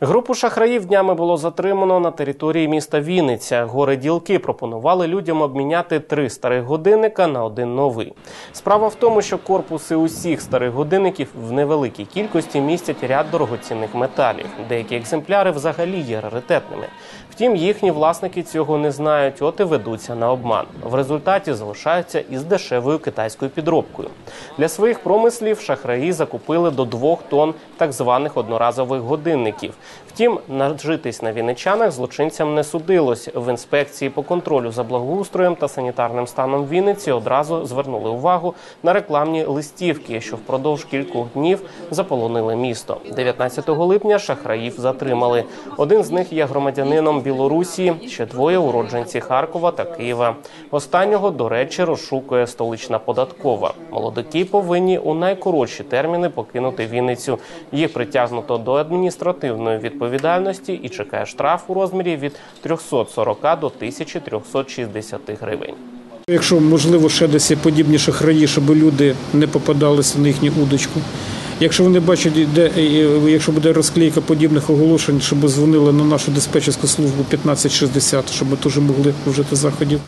Групу шахраїв днями було затримано на території міста Вінниця. Гори ділки пропонували людям обміняти три старих годинника на один новий. Справа в тому, що корпуси усіх старих годинників в невеликій кількості містять ряд дорогоцінних металів. Деякі екземпляри взагалі є раритетними. Втім, їхні власники цього не знають, от і ведуться на обман. В результаті залишаються із дешевою китайською підробкою. Для своїх промислів шахраї закупили до двох тонн так званих одноразових годинників. Втім, нажитись на вінничанах злочинцям не судилось. В інспекції по контролю за благоустроєм та санітарним станом Вінниці одразу звернули увагу на рекламні листівки, що впродовж кількох днів заполонили місто. 19 липня шахраїв затримали. Один з них є громадянином Білорусі, ще двоє уродженці Харкова та Києва. Останнього, до речі, розшукує столична податкова. Молодики повинні у найкоротші терміни покинути Вінницю. Їх притягнуто до адміністративної відповідальності і чекає штраф у розмірі від 340 до 1360 гривень. Якщо можливо ще десь подібні шахраї, щоб люди не попадалися на їхню удочку. Якщо вони бачать, де е, якщо буде розклейка подібних оголошень, щоб дзвонили на нашу диспетчерську службу 1560, щоб ми теж могли вжити заходів.